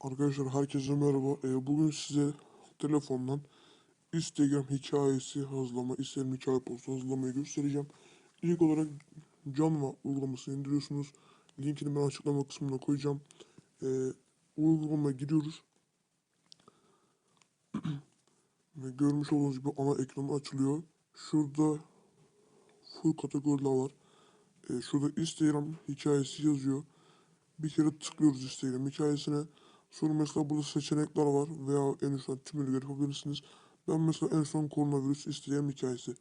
Arkadaşlar herkese merhaba. Ee, bugün size telefondan Instagram hikayesi hazırlama, Instagram hikaye postu hazırlamayı göstereceğim. İlk olarak Canva uygulamasını indiriyorsunuz. Linkini ben açıklama kısmına koyacağım. Ee, uygulamaya giriyoruz. Ve görmüş olduğunuz gibi ana ekranı açılıyor. Şurada full kategoriler var. Ee, şurada Instagram hikayesi yazıyor. Bir kere tıklıyoruz Instagram hikayesine. Sonra mesela burada seçenekler var veya en üstten tümünü yapabilirsiniz. Ben mesela en son koronavirüs Instagram hikayesi.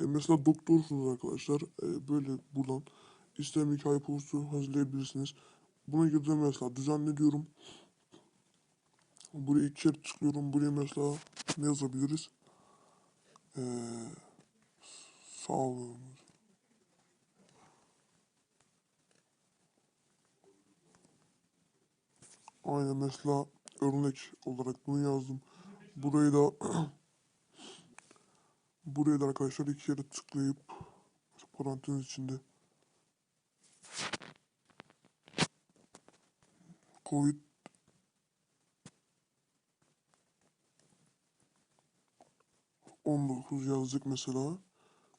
E, mesela doktorsunuz arkadaşlar. E, böyle buradan Instagram hikaye postu hazırlayabilirsiniz. Buna girdim mesela düzenle diyorum. Buraya kere tıklıyorum. Buraya mesela ne yazabiliriz? Ee, sağlığımız. Aynen mesela örnek olarak bunu yazdım. Burayı da buraya da arkadaşlar iki kere tıklayıp parantez içinde Covid ...19 yazdık mesela.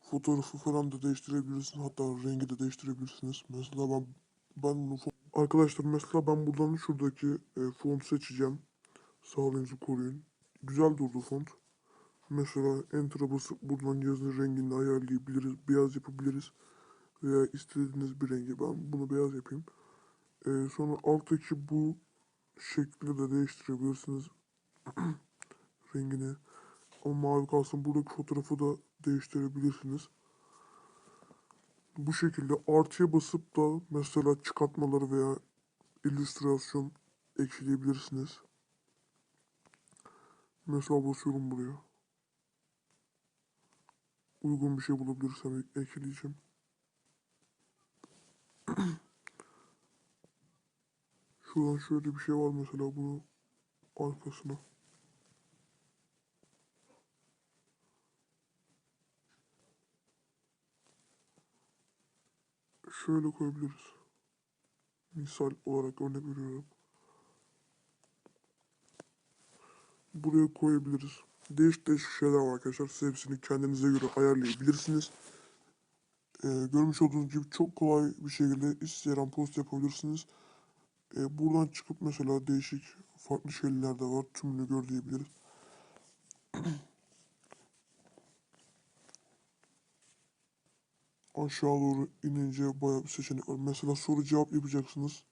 Fotoğrafı falan da değiştirebilirsiniz. Hatta rengi de değiştirebilirsiniz. Mesela ben ben arkadaşlar mesela ben buradan şuradaki e, font seçeceğim. Sağlığınızı koruyun. Güzel durdu font. Mesela Enter'a basıp buradan yazın rengini ayarlayabiliriz. Beyaz yapabiliriz. Veya istediğiniz bir rengi. Ben bunu beyaz yapayım. Ee, sonra alttaki bu şekli de değiştirebilirsiniz. Rengini. Ama mavi kalsın. Buradaki fotoğrafı da değiştirebilirsiniz. Bu şekilde artıya basıp da mesela çıkartmaları veya illüstrasyon ekleyebilirsiniz. Mesela basıyorum buraya. Uygun bir şey bulabilirsem ekleyeceğim. Şuradan şöyle bir şey var mesela bunu arkasına. Şöyle koyabiliriz. Misal olarak örnek veriyorum. Buraya koyabiliriz. Değişik değişik şeyler var arkadaşlar. Siz hepsini kendinize göre ayarlayabilirsiniz. Ee, görmüş olduğunuz gibi çok kolay bir şekilde Instagram post yapabilirsiniz. Ee, buradan çıkıp mesela değişik farklı şeyler de var. Tümünü gör diyebiliriz. Aşağı doğru inince bayağı bir seçenek var. Mesela soru cevap yapacaksınız.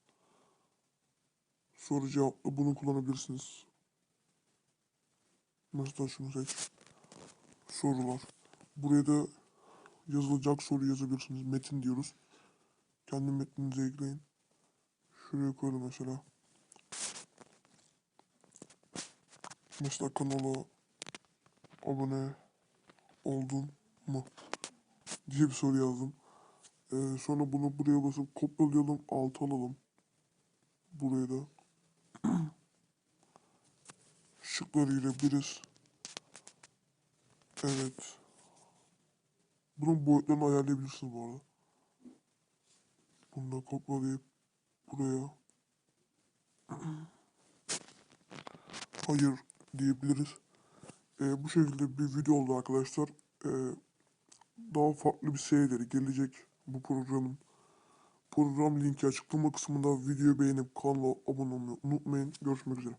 Soru cevapla bunu kullanabilirsiniz. Mesela şunu seç. Sorular. Buraya da yazılacak soru yazabilirsiniz. Metin diyoruz. Kendi metninize ekleyin. Şuraya koyalım mesela. Mesela kanala abone oldun mu? Diye bir soru yazdım. Ee, sonra bunu buraya basıp kopyalayalım, alt alalım. Buraya da şıkları girebiliriz. Evet. Bunun boyutlarını ayarlayabilirsiniz bu arada. Bunu da kopyalayıp buraya hayır diyebiliriz. Ee, bu şekilde bir video oldu arkadaşlar. Ee, daha farklı bir serileri gelecek bu programın. Program linki açıklama kısmında videoyu beğenip kanala abone olmayı unutmayın. Görüşmek üzere.